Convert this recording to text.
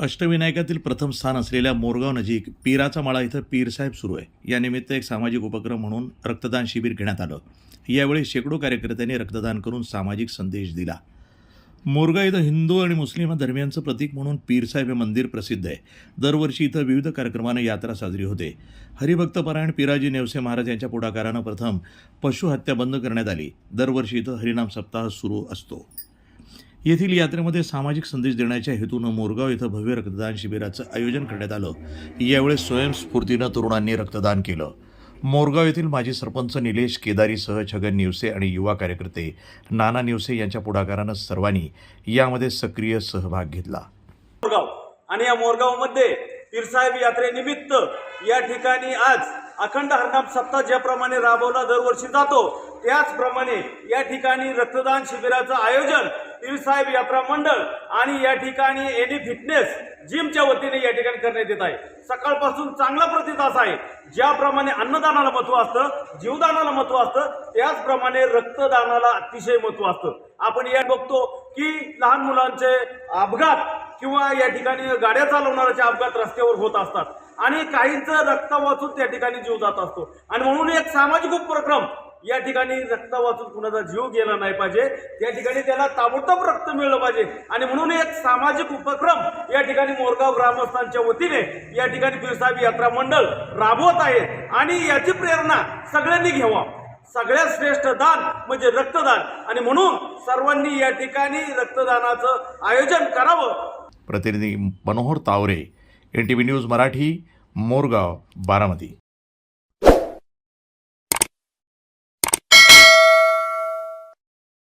अष्टविनायकातील प्रथम स्थान असलेल्या मोरगाव नजीक पीराचा माळा इथं पीरसाहेब सुरू आहे. यानिमित्त एक सामाजिक उपक्रम म्हणून रक्तदान शिबिर घेण्यात आलं. यावेळी शेकडो कार्यकर्त्यांनी रक्तदान करून सामाजिक संदेश दिला. मोरगाव इथं हिंदू आणि मुस्लिम धर्मियांचं प्रतीक म्हणून पीरसाहेब हे मंदिर प्रसिद्ध आहे. दरवर्षी इथं विविध कार्यक्रमानं यात्रा साजरी होते. हरिभक्तपरायण पिराजी नेवसे महाराज यांच्या पुढाकारानं प्रथम पशुहत्या बंद करण्यात आली. दरवर्षी इथं हरिनाम सप्ताह सुरू असतो. येथील यात्रेमध्ये सामाजिक संदेश देण्याच्या हेतूनं मोरगाव इथं भव्य रक्तदान शिबिराचं आयोजन करण्यात आलं. यावेळी स्वयंस्फूर्तीनं तरुणांनी रक्तदान केलं. मोरगाव येथील माजी सरपंच निलेश केदारीसह छगन निवसे आणि युवा कार्यकर्ते नाना निवसे यांच्या पुढाकारानं सर्वांनी यामध्ये सक्रिय सहभाग घेतला. मोरगाव आणि या मोरगावमध्ये पीरसाहेब यात्रेनिमित्त या ठिकाणी आज अखंड हरनाम सप्ताह ज्याप्रमाणे राबवला दरवर्षी जातो त्याचप्रमाणे या ठिकाणी रक्तदान शिबिराचं आयोजन पीरसाहेब यात्रा मंडळ आणि या ठिकाणी एनी फिटनेस जिमच्या वतीने या ठिकाणी करण्यात येत आहे. सकाळपासून चांगला प्रतिसाद आहे. ज्याप्रमाणे अन्नदानाला महत्त्व असतं जीवदानाला महत्त्व असतं त्याचप्रमाणे रक्तदानाला अतिशय महत्त्व असतं. आपण या बघतो की लहान मुलांचे अपघात किंवा या ठिकाणी गाड्या चालवणाऱ्याचे अपघात रस्त्यावर होत असतात. आणि काहींचं रक्त वाचून त्या ठिकाणी जीव जात असतो. आणि म्हणून एक सामाजिक उपक्रम या ठिकाणी रक्त वाचून कुणाचा जीव गेला नाही पाहिजे. त्या ठिकाणी त्याला ताबडतोब रक्त मिळलं पाहिजे. आणि म्हणून एक सामाजिक उपक्रम या ठिकाणी मोरगाव ग्रामस्थांच्या वतीने या ठिकाणी पीरसाहेब यात्रा मंडळ राबवत आहे. आणि याची प्रेरणा सगळ्यांनी घ्यावा. सगळ्यात श्रेष्ठ दान म्हणजे रक्तदान. आणि म्हणून सर्वांनी या ठिकाणी रक्तदानाचं आयोजन करावं. प्रतिनिधी Manohar Taware N T V news Marathi Morgaon Baramati.